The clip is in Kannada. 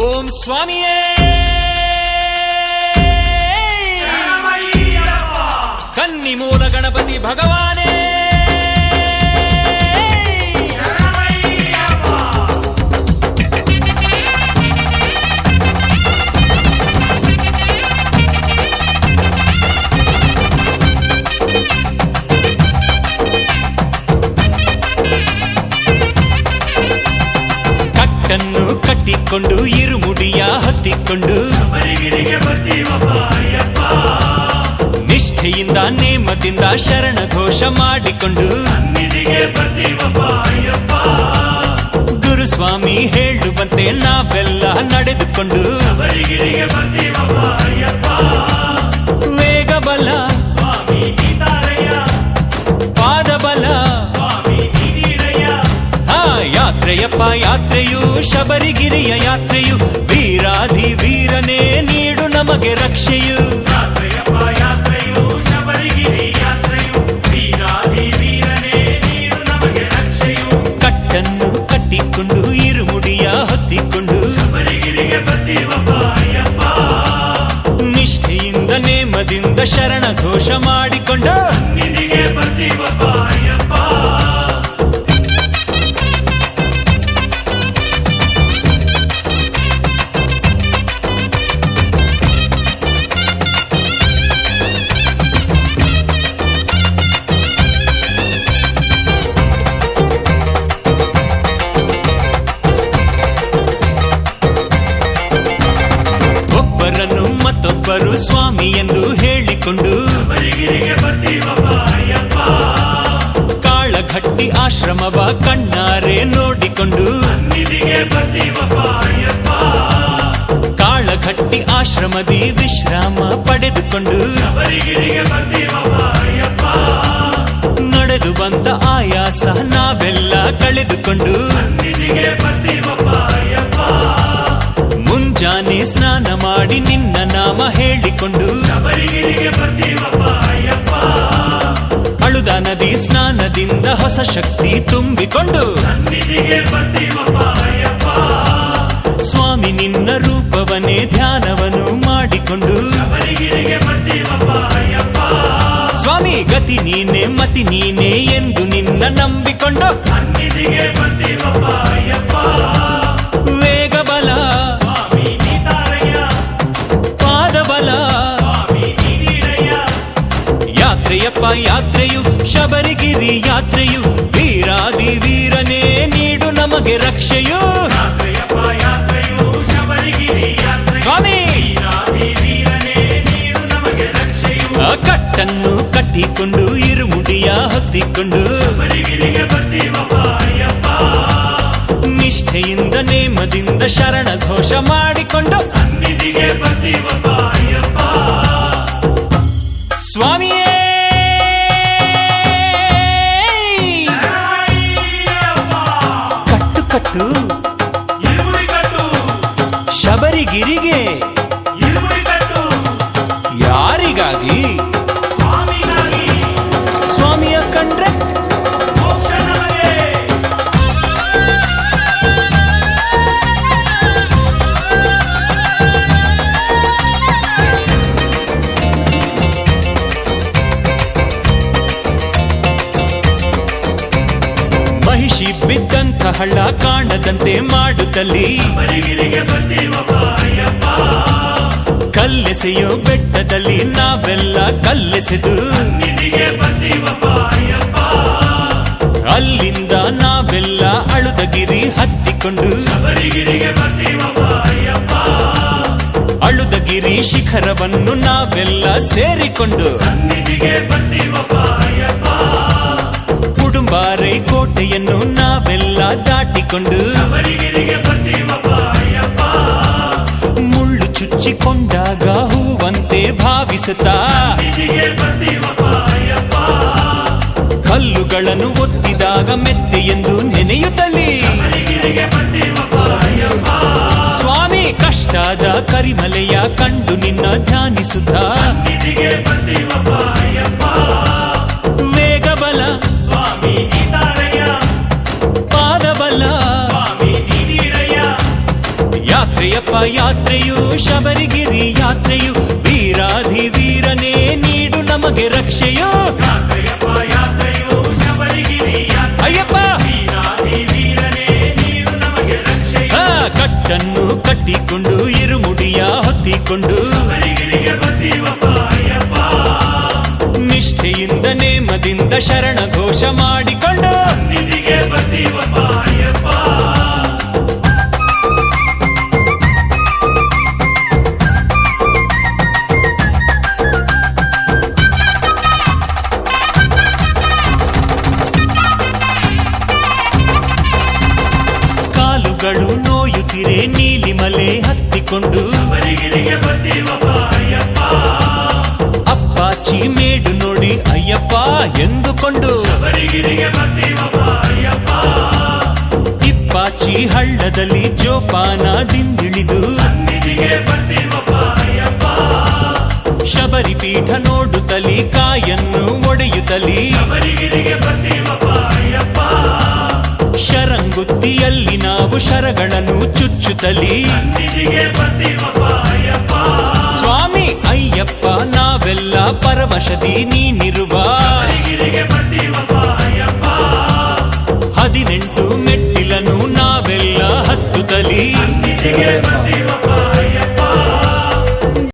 ఓం స్వామియే! కన్ని మూల గణపతి భగవానే! கண்ணு ಕಟ್ಟಿಕೊಂಡು ಇರುಮುಡಿಯ ಹತ್ತಿಕೊಂಡು. ನಿಷ್ಠೆಯಿಂದ ನೇಮದಿಂದ ಶರಣ ಘೋಷ ಮಾಡಿಕೊಂಡು. ಗುರುಸ್ವಾಮಿ ಹೇಳುವಂತೆ ನಾವೆಲ್ಲ ನಡೆದುಕೊಂಡು. ಶಬರಿಗಿರಿಯ ಯಾತ್ರೆಯು ವೀರಾಧಿ ವೀರನೇ ನೀಡು ನಮಗೆ ರಕ್ಷೆಯು. ಕಟ್ಟನ್ನು ಕಟ್ಟಿಕೊಂಡು ಇರುಮುಡಿಯ ಹೊತ್ತಿಕೊಂಡು ನಿಷ್ಠೆಯಿಂದ ನೇಮದಿಂದ ಶರಣ ಘೋಷ ಮಾಡಿಕೊಂಡ ಅಯ್ಯಪ್ಪ. ಕಾಳಘಟ್ಟಿ ಆಶ್ರಮವ ಕಣ್ಣಾರೆ ನೋಡಿಕೊಂಡು ಕಾಳಘಟ್ಟಿ ಆಶ್ರಮದಿ ವಿಶ್ರಾಮ ಪಡೆದುಕೊಂಡು ನಡೆದು ಬಂದ ಆಯಾಸ ನಾವೆಲ್ಲ ಕಳೆದುಕೊಂಡು ಮುಂಜಾನೆ ಸ್ನಾನ ಮಾಡಿ ನಿನ್ನ ನಾಮ ಹೇಳಿಕೊಂಡು ಅಳುದ ನದಿ ಸ್ನಾನದಿಂದ ಹೊಸ ಶಕ್ತಿ ತುಂಬಿಕೊಂಡು ಸ್ವಾಮಿ ನಿನ್ನ ರೂಪವನೇ ಧ್ಯಾನವನ್ನು ಮಾಡಿಕೊಂಡು ಸ್ವಾಮಿ ಗತಿ ನೀನೆ ಮತಿ ನೀನೆ ಎಂದು ಯಾತ್ರೆಯಪ್ಪ ಯಾತ್ರೆಯು ಶಬರಿಗಿರಿ ಯಾತ್ರೆಯು. ವೀರಾದಿ ವೀರನೇ ನೀಡು ನಮಗೆ ರಕ್ಷೆಯು. ಸ್ವಾಮಿ! ಕಟ್ಟನ್ನು ಕಟ್ಟಿಕೊಂಡು ಇರುಮುಡಿಯ ಹತ್ತಿಕೊಂಡು. ನಿಷ್ಠೆಯಿಂದ ನೇಮದಿಂದ ಶರಣ ಘೋಷ ಮಾಡಿಕೊಂಡು. ಸನ್ನಿಧಿಗೆ ಬರ್ತೀವಪ್ಪ ಶಬರಿಗಿರಿಗೆ ಹಳ್ಳ ಕಾಣದಂತೆ ಮಾಡುತ್ತಲ್ಲಿ. ಕಲ್ಲೆಸೆಯೋ ಬೆಟ್ಟದಲ್ಲಿ ನಾವೆಲ್ಲ ಕಲ್ಲೆಸೆದು. ಅಲ್ಲಿಂದ ನಾವೆಲ್ಲ ಅಳುದಗಿರಿ ಹತ್ತಿಕೊಂಡು. ಅಳುದಗಿರಿ ಶಿಖರವನ್ನು ನಾವೆಲ್ಲ ಸೇರಿಕೊಂಡು. ಕುಡುಂಬಾರೈ ಕೋಟೆಯನ್ನು ನಾವೆಲ್ಲ ದಾಟಿಕೊಂಡು ಮುಳ್ಳು ಚುಚ್ಚಿಕೊಂಡಾಗ ಹೂವಂತೆ ಭಾವಿಸುತ್ತಾ ಕಲ್ಲುಗಳನ್ನು ಒತ್ತಿದಾಗ ಮೆತ್ತೆ ಎಂದು ನೆನೆಯುತ್ತಲಿ. ಸ್ವಾಮಿ ಕಷ್ಟದ ಕರಿಮಲೆಯ ಕಂಡು ನಿನ್ನ ಧ್ಯಾನಿಸುತ್ತಾ ಯಾತ್ರೆಯಪ್ಪ ಯಾತ್ರೆಯು ಶಬರಿಗಿರಿ ಯಾತ್ರೆಯು ವೀರಾಧಿ ವೀರನೇ ನೀಡು ನಮಗೆ ರಕ್ಷೆಯೋ. ಯಾತ್ರೆಯಪ್ಪ ಯಾತ್ರೆಯೋ ಶಬರಿಗಿರಿ ಯಾತ್ರೆ ಅಯ್ಯಪ್ಪ! ಕಟ್ಟನ್ನು ಕಟ್ಟಿಕೊಂಡು ಇರುಮುಡಿಯ ಹೊತ್ತಿಕೊಂಡು. ನಿಷ್ಠೆಯಿಂದ ನೇಮದಿಂದ ಶರಣ ಘೋಷ ನೋಯುತ್ತಿರೆ ನೀಲಿಮಲೆ ಹತ್ತಿಕೊಂಡು. ಶಬರಿಗಿರಿಗೆ ಬಂದೀವಪ್ಪ ಅಯ್ಯಪ್ಪ ಅಪ್ಪಾಚಿ ಮೇಡು ನೋಡಿ ಅಯ್ಯಪ್ಪ ಎಂದುಕೊಂಡು. ಇಪ್ಪಾಚಿ ಹಳ್ಳದಲ್ಲಿ ಜೋಪಾನದಿಂದಿಳಿದು ಶಬರಿ ಪೀಠ ನೋಡುತ್ತಲಿ ಕಾಯನ್ನು ಒಡೆಯುತ್ತಲಿ. ಶರಂಗುತ್ತಿಯಲ್ಲಿ ನಾವು ಶರಗಳನ್ನು ಚುಚ್ಚುತ್ತಲಿ ನಿಧಿಗೆ ಬಂದೀವಪ್ಪ ಅಯ್ಯಪ್ಪ ಸ್ವಾಮಿ ಅಯ್ಯಪ್ಪ ನಾವೆಲ್ಲ ಪರವಶದಿ ನೀನಿರುವ